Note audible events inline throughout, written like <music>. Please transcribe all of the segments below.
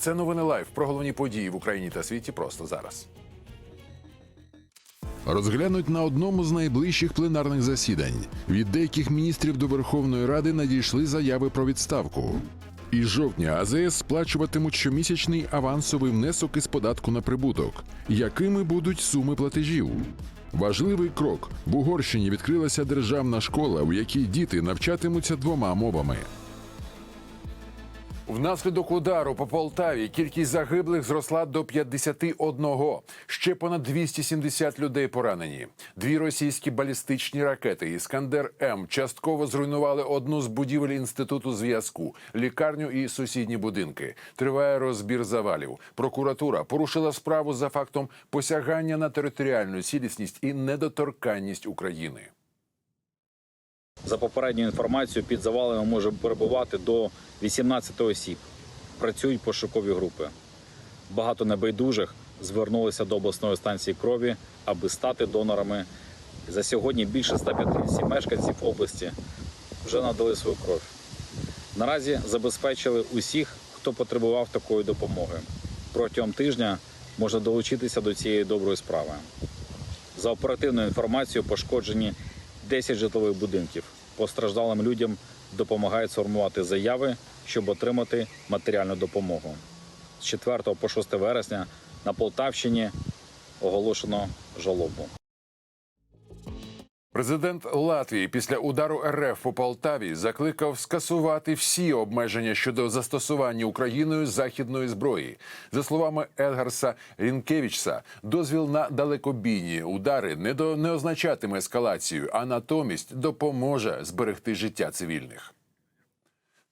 Це новини лайв про головні події в Україні та світі просто зараз. Розглянуть на одному з найближчих пленарних засідань. Від деяких міністрів до Верховної Ради надійшли заяви про відставку. Із жовтня АЗС сплачуватимуть щомісячний авансовий внесок із податку на прибуток. Якими будуть суми платежів? Важливий крок в Угорщині відкрилася державна школа, у якій діти навчатимуться двома мовами. Внаслідок удару по Полтаві кількість загиблих зросла до 51. Ще понад 270 людей поранені. Дві російські балістичні ракети Іскандер М частково зруйнували одну з будівель інституту зв'язку, лікарню і сусідні будинки. Триває розбір завалів. Прокуратура порушила справу за фактом посягання на територіальну цілісність і недоторканність України. За попередньою інформацією, під завалами може перебувати до 18 осіб. Працюють пошукові групи. Багато небайдужих звернулися до обласної станції крові, аби стати донорами. За сьогодні більше 150 мешканців області вже надали свою кров. Наразі забезпечили усіх, хто потребував такої допомоги. Протягом тижня можна долучитися до цієї доброї справи. За оперативною інформацією, пошкоджені 10 житлових будинків. Постраждалим людям допомагають сформувати заяви, щоб отримати матеріальну допомогу. З 4 по 6 вересня на Полтавщині оголошено жалобу. Президент Латвії після удару РФ по Полтаві закликав скасувати всі обмеження щодо застосування Україною західної зброї. За словами Едгарса Рінкевічса, дозвіл на далекобійні удари не до не означатиме ескалацію, а натомість допоможе зберегти життя цивільних.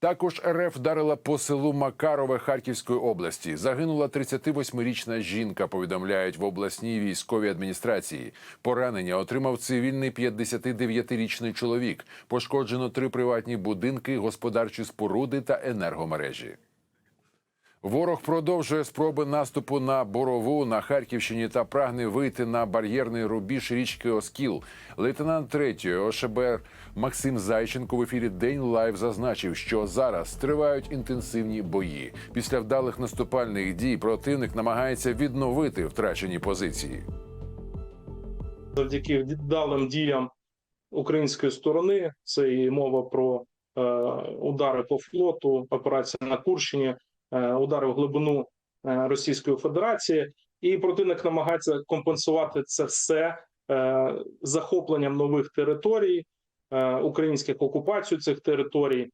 Також РФ вдарила по селу Макарове Харківської області. Загинула 38-річна жінка. Повідомляють в обласній військовій адміністрації. Поранення отримав цивільний 59-річний чоловік. Пошкоджено три приватні будинки, господарчі споруди та енергомережі. Ворог продовжує спроби наступу на борову на Харківщині та прагне вийти на бар'єрний рубіж річки Оскіл. Лейтенант 3 ОШБР Максим Зайченко в ефірі День Лайв зазначив, що зараз тривають інтенсивні бої. Після вдалих наступальних дій противник намагається відновити втрачені позиції. завдяки вдалим діям української сторони. Це і мова про е, удари по флоту, операція на Курщині, удари в глибину е, Російської Федерації, і противник намагається компенсувати це все е, захопленням нових територій, е, українських окупацію цих територій.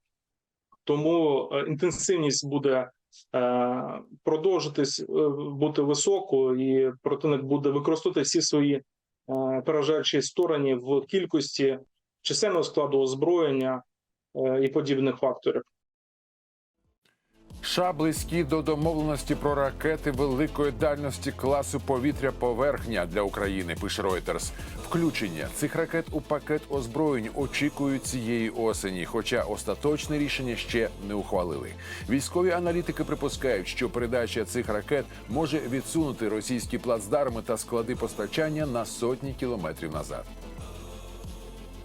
Тому е, інтенсивність буде е, продовжитись е, бути високою, і противник буде використовувати всі свої е, переважаючій стороні в кількості чисельного складу озброєння е, і подібних факторів. США близькі до домовленості про ракети великої дальності класу повітря поверхня для України. Пише Reuters. Включення цих ракет у пакет озброєнь очікують цієї осені, хоча остаточне рішення ще не ухвалили. Військові аналітики припускають, що передача цих ракет може відсунути російські плацдарми та склади постачання на сотні кілометрів назад.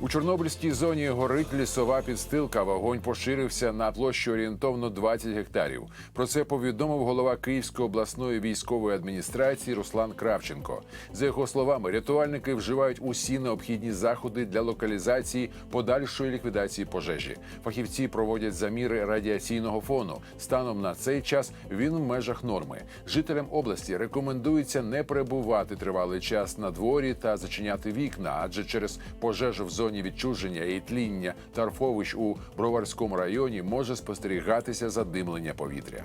У Чорнобильській зоні горить лісова підстилка. Вогонь поширився на площу орієнтовно 20 гектарів. Про це повідомив голова Київської обласної військової адміністрації Руслан Кравченко. За його словами, рятувальники вживають усі необхідні заходи для локалізації подальшої ліквідації пожежі. Фахівці проводять заміри радіаційного фону. Станом на цей час він в межах норми. Жителям області рекомендується не перебувати тривалий час на дворі та зачиняти вікна, адже через пожежу в зоні відчуження і тління торфовищ у Броварському районі може спостерігатися задимлення повітря.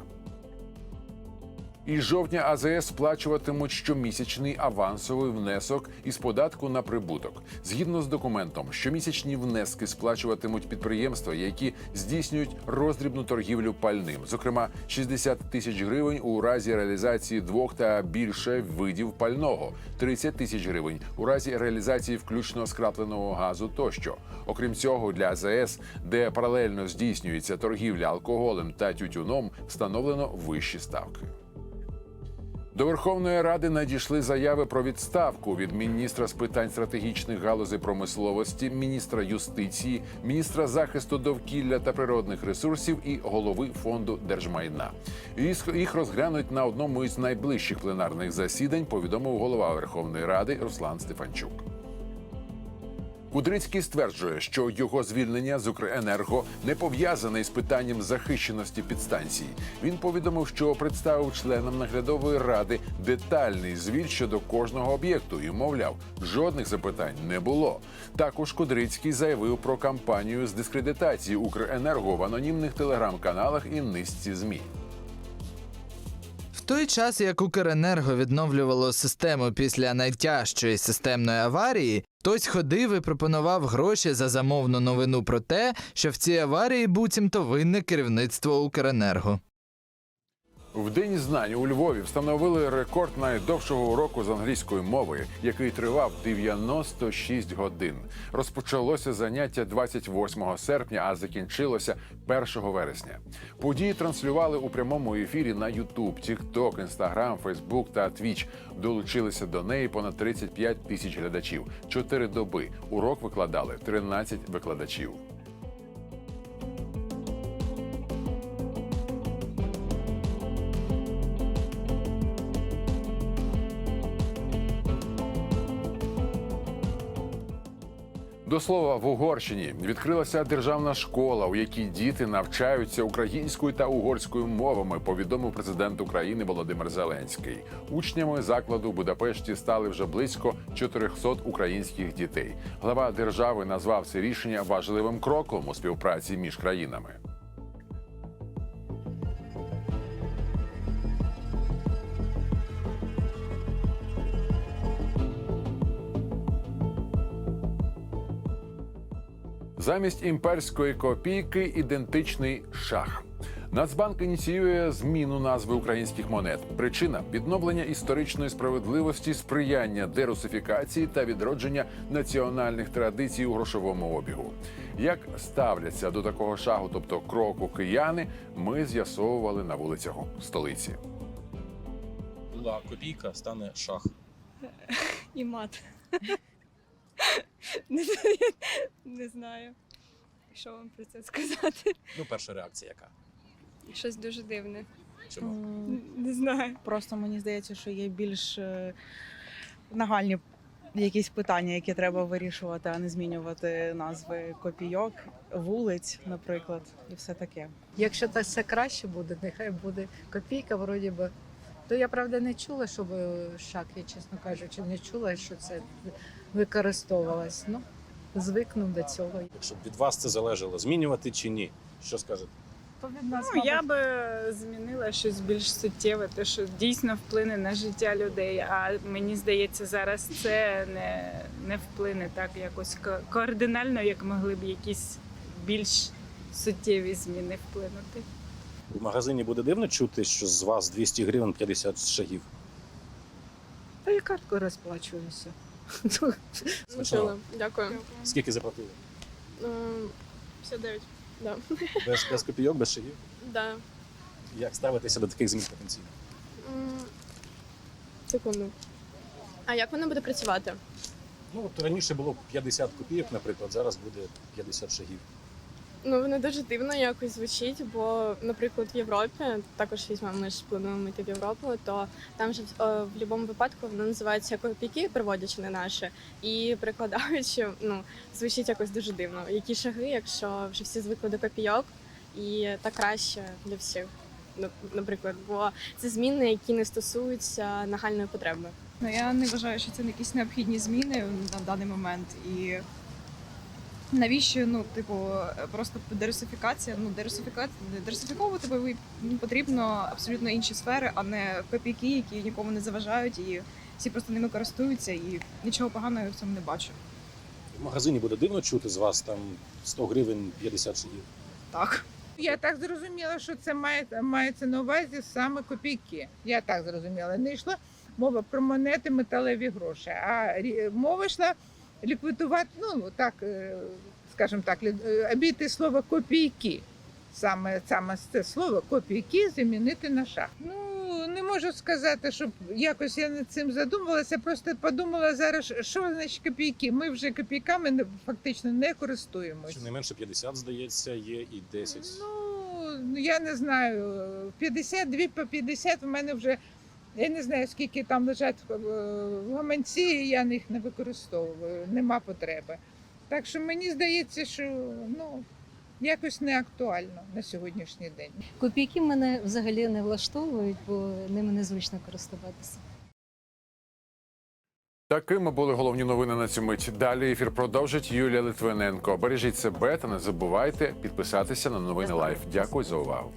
Із жовтня АЗС сплачуватимуть щомісячний авансовий внесок із податку на прибуток. Згідно з документом, щомісячні внески сплачуватимуть підприємства, які здійснюють роздрібну торгівлю пальним, зокрема 60 тисяч гривень у разі реалізації двох та більше видів пального, 30 тисяч гривень у разі реалізації включно скрапленого газу тощо. Окрім цього, для АЗС, де паралельно здійснюється торгівля алкоголем та тютюном, встановлено вищі ставки. До Верховної Ради надійшли заяви про відставку від міністра з питань стратегічних галузей промисловості, міністра юстиції, міністра захисту довкілля та природних ресурсів і голови фонду держмайна. Їх розглянуть на одному із найближчих пленарних засідань. Повідомив голова Верховної Ради Руслан Стефанчук. Кудрицький стверджує, що його звільнення з Укренерго не пов'язане із питанням захищеності підстанцій. Він повідомив, що представив членам наглядової ради детальний звіт щодо кожного об'єкту і мовляв, жодних запитань не було. Також Кудрицький заявив про кампанію з дискредитації Укренерго в анонімних телеграм-каналах і низці змі. В той час, як Укренерго відновлювало систему після найтяжчої системної аварії, хтось ходив і пропонував гроші за замовну новину про те, що в цій аварії буцімто винне керівництво Укренерго. В День знань у Львові встановили рекорд найдовшого уроку з англійської мови, який тривав 96 годин. Розпочалося заняття 28 серпня, а закінчилося 1 вересня. Події транслювали у прямому ефірі на YouTube, TikTok, Instagram, Facebook та Twitch. Долучилися до неї понад 35 тисяч глядачів. Чотири доби урок викладали 13 викладачів. До слова, в Угорщині відкрилася державна школа, у якій діти навчаються українською та угорською мовами. Повідомив президент України Володимир Зеленський. Учнями закладу в Будапешті стали вже близько 400 українських дітей. Глава держави назвав це рішення важливим кроком у співпраці між країнами. Замість імперської копійки ідентичний шах. Нацбанк ініціює зміну назви українських монет. Причина відновлення історичної справедливості, сприяння дерусифікації та відродження національних традицій у грошовому обігу. Як ставляться до такого шагу, тобто кроку кияни, ми з'ясовували на вулицях столиці. була копійка, стане шах. і мат. <laughs> не, не знаю, що вам про це сказати. Ну, перша реакція яка? Щось дуже дивне. Чому? Не знаю. Просто мені здається, що є більш е, нагальні якісь питання, які треба вирішувати, а не змінювати назви копійок, вулиць, наприклад, і все таке. Якщо так все краще буде, нехай буде копійка, вроді би. То я правда не чула, щоб е, шак, я чесно кажучи, не чула, що це використовувалось. Ну, звикну до цього. Щоб від вас це залежало, змінювати чи ні? Що скажете? То від нас, Ну, я би змінила щось більш суттєве, те, що дійсно вплине на життя людей. А мені здається, зараз це не, не вплине так якось ко- кардинально, як могли б якісь більш суттєві зміни вплинути. В магазині буде дивно чути, що з вас 200 гривень 50 шагів. та я карткою розплачуюся. <laughs> Смачного. Дякую. Скільки заплатили? Ем, 59. Да. <laughs> Без, без копійок, без шагів? Да. Як ставитися до таких змін потенційно? М, Секунду. А як воно буде працювати? Ну, от раніше було 50 копійок, наприклад, зараз буде 50 шагів. Ну, воно дуже дивно якось звучить, бо, наприклад, в Європі, також візьмемо, ми ж плануємо йти в Європу, то там же е, в будь-якому випадку воно називається копійки, переводячи на наше, і перекладаючи, ну, звучить якось дуже дивно. Які шаги, якщо вже всі звикли до копійок, і так краще для всіх, наприклад, бо це зміни, які не стосуються нагальної потреби. Ну я не вважаю, що це якісь необхідні зміни на даний момент. І навіщо, ну, типу, просто дерусифікація, ну, дерусифікація, дерусифіковувати бо ну, потрібно абсолютно інші сфери, а не копійки, які нікому не заважають, і всі просто ними користуються, і нічого поганого я в цьому не бачу. В магазині буде дивно чути з вас там 100 гривень 50 шагів. Так. Я так зрозуміла, що це має, мається на увазі саме копійки. Я так зрозуміла. Не йшла мова про монети, металеві гроші, а мова йшла ліквідувати, ну так, е, скажімо так, е, обійти слово копійки. Саме, саме це слово копійки замінити на шах. Ну, не можу сказати, щоб якось я над цим задумувалася. Просто подумала зараз, що значить копійки. Ми вже копійками не- фактично не користуємось. Щонайменше 50, здається, є і 10. Ну я не знаю. 52 по 50 в мене вже. Я не знаю, скільки там лежать е, в гаманці, і я їх не використовую, нема потреби. Так що мені здається, що ну, якось не актуально на сьогоднішній день. Копійки мене взагалі не влаштовують, бо ними незвично користуватися. Такими були головні новини на цю мить. Далі ефір продовжить Юлія Литвиненко. Бережіть себе та не забувайте підписатися на новини Лайф. Дякую за увагу.